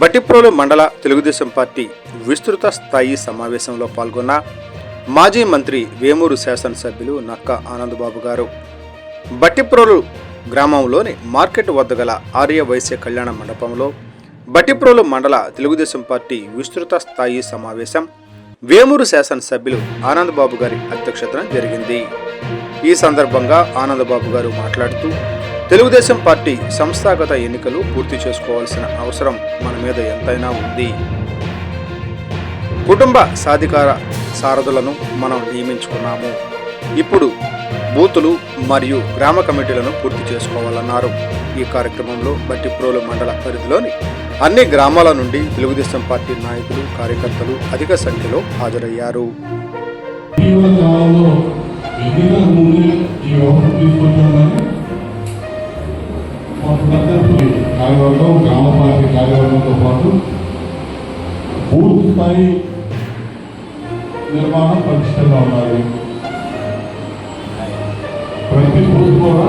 బట్టిప్రోలు మండల తెలుగుదేశం పార్టీ విస్తృత స్థాయి సమావేశంలో పాల్గొన్న మాజీ మంత్రి వేమూరు శాసనసభ్యులు నక్క ఆనందబాబు గారు. బట్టిప్రోలు గ్రామంలోని మార్కెట్ వద్ద గల ఆర్య వైశ్య కళ్యాణ మండపంలో బట్టిప్రోలు మండల తెలుగుదేశం పార్టీ విస్తృత స్థాయి సమావేశం వేమూరు శాసనసభ్యులు ఆనందబాబు గారి అధ్యక్షతన జరిగింది. ఈ సందర్భంగా ఆనందబాబు గారు మాట్లాడుతూ తెలుగుదేశం పార్టీ సంస్థాగత ఎన్నికలు పూర్తి చేసుకోవాల్సిన అవసరం మన మీద ఎంతైనా ఉంది. కుటుంబ సాధికార సారథులను మనం నియమించుకున్నాము. ఇప్పుడు బూతులు మరియు గ్రామ కమిటీలను పూర్తి చేసుకోవాలన్నారు. ఈ కార్యక్రమంలో బట్టిప్రోలు మండల పరిధిలోని అన్ని గ్రామాల నుండి తెలుగుదేశం పార్టీ నాయకులు కార్యకర్తలు అధిక సంఖ్యలో హాజరయ్యారు. ఈ వ్యవస్థ కార్యవర్గం గ్రామ పార్టీ కార్యవర్గంతో పాటు బూత్ స్థాయి నిర్మాణం పటిష్టంగా ఉండాలి ప్రతి బూత్ కూడా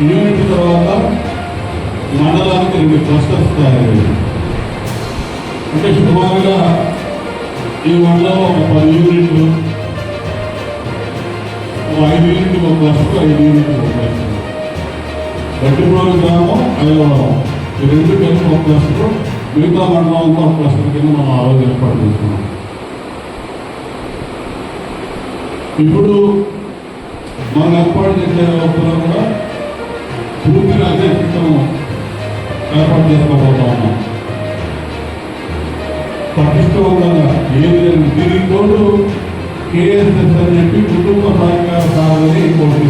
యూనిట్ తర్వాత మండలానికి రెండు క్లస్టర్స్ తయారయ్యాయి అంటే సుమారుగా ఈ మండలంలో ఒక పది యూనిట్లు ఒక ఐదు యూనిట్లు ఒక క్లస్టర్ ఐదు యూనిట్లు ఒక క్లస్టర్ గట్టిప్రోలు గ్రామం ఐదవరం ఈ రెండు కలిపి ఒక క్లస్టర్ మిగతా మండలంతో ఒక క్లస్టర్ కింద మనం ఆ రోజు ఏర్పాటు చేస్తున్నాం. ఇప్పుడు మనం ఏర్పాటు చేసే వ్యవస్థలో కూడా పూర్తిగా అధ్యక్షతను ఏర్పాటు చేసుకోబోతా ఉన్నాం పటిష్టవంతంగా ఏది లేదు దీనికి తోడు కేఎస్ఎస్ అని చెప్పి కుటుంబ సహకార సాధనని ఇంకోటి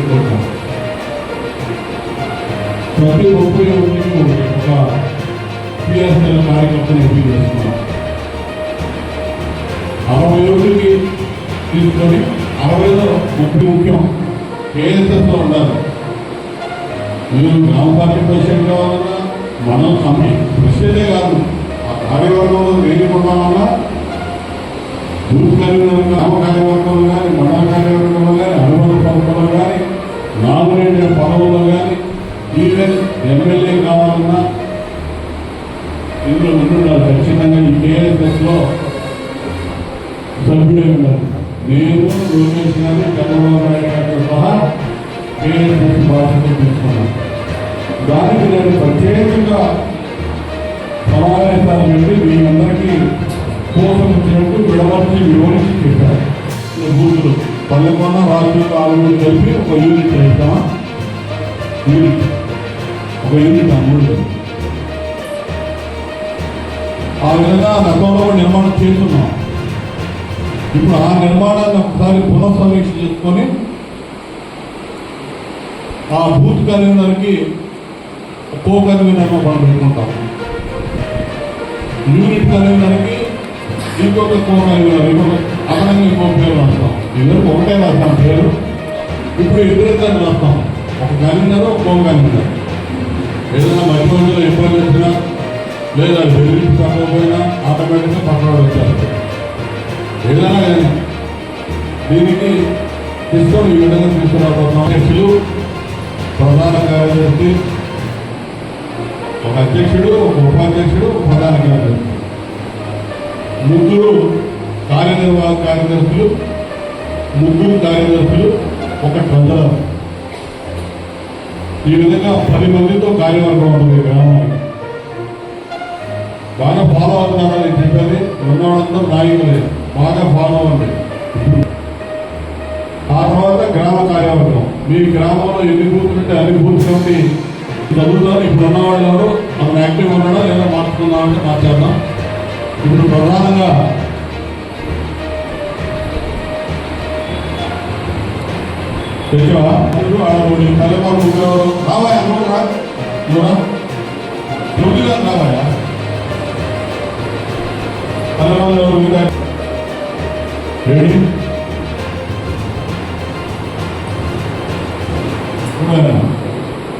ప్రతి ముప్పై ఒకటికి ఒక పిఎస్ఎల్ కార్యకర్తను ఎంపిక చేస్తున్నాం అరవై ఒకటికి తీసుకొని అరవైలో ముప్పై ముఖ్యం కేఎస్ఎస్లో ఉండాలి మీరు గ్రామ పార్టీ ప్రెసిడెంట్ కావాలన్నా మనం సమయం ప్రెసిడెంటే కాదు ఆ కార్యవర్గంలో వేయకుండా గ్రూప్ కార్యవర్గం గ్రామ కార్యవర్గంలో కానీ మండల కార్యవర్గంలో కానీ అనుబంధ పథకంలో కానీ నామినేటెడ్ పదవుల్లో కానీ ఈవెన్ ఎమ్మెల్యే కావాలన్నా ఇందులో ఉంటున్నారు ఖచ్చితంగా ఈ కేఎస్ఎస్లో సభ్యుడే ఉన్నారు నేను లోకేష్ గారిని చంద్రబాబు నేను ప్రత్యేకంగా సమావేశాలు పెట్టి మీ అందరికీ కోసం ఇచ్చినట్టు విడమర్చి వివరించి చెప్పారు బూతులు పల్లెకొండ రాజకీయ ఆరు కలిపి ఒక యూనిట్ చేస్తామా యూనిట్ ఒక యూనిట్ అమూడు ఆ విధంగా గతంలో నిర్మాణం చేస్తున్నాం. ఇప్పుడు ఆ నిర్మాణాన్ని ఒకసారి పునఃసమీక్ష చేసుకొని ఆ బూత్ కన్వీనర్కి కో కన్వీనర్ మనం పెట్టుకుంటాం యూనిట్ కన్వీనర్కి ఇంకొక కో ఇంకొక అదనంగా ఇంకొక పేరు రాస్తాం. ఇద్దరు ఒకటే రాస్తాం పేరు. ఇప్పుడు ఇద్దరిద్దరు రాస్తాం. ఒక కన్వీనర్ ఒక కో కన్వీనర్ ఏదైనా మధ్య మధ్యలో ఇబ్బంది వచ్చినా లేదా బెదిరించి పక్కకపోయినా ఆటోమేటిక్గా పక్కన వచ్చారు ఏదైనా కానీ దీనికి తీసుకొని ఈ విధంగా తీసుకురాబోతున్నాం అధ్యక్షులు ప్రధాన కార్యదర్శి అధ్యక్షుడు ఒక ఉపాధ్యక్షుడు ఒక ప్రధాన కార్యదర్శి ముగ్గురు కార్యనిర్వాహక కార్యదర్శులు ముగ్గురు కార్యదర్శులు ఒక ట్రెజరర్ ఈ విధంగా పది మందితో కార్యవర్గం ఉంటుంది గ్రామానికి. బాగా ఫాలో అవుతున్నారని చెప్పేది ఉన్నవాళ్ళందరూ నాయకులే బాగా ఫాలో అవ్వండి. ఆ తర్వాత గ్రామ కార్యవర్గం. మీ గ్రామంలో ఎన్ని బూతులు ఉంటే అన్ని బూత్స్ కాబట్టి చదువుతారు ఇప్పుడు ఉన్నవాళ్ళు ఎవరు? మనం యాక్టివ్ ఉన్నాడా లేదా మార్చుకుందామంటే మార్చేద్దాం ఇప్పుడు ప్రధానంగా తెచ్చావా ఇప్పుడు ఆడబడి తల్లిపాలు ముగ్గురు రావాయా నువ్వు రా నువ్వు నువ్వు రావాయా తల్లిపాలు రెడీ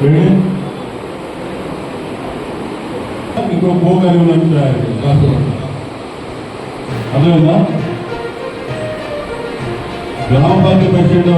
రెడీ? ఇంకో కో అదేనా గ్రామ పంచాయతీ ప్రెసిడెంట్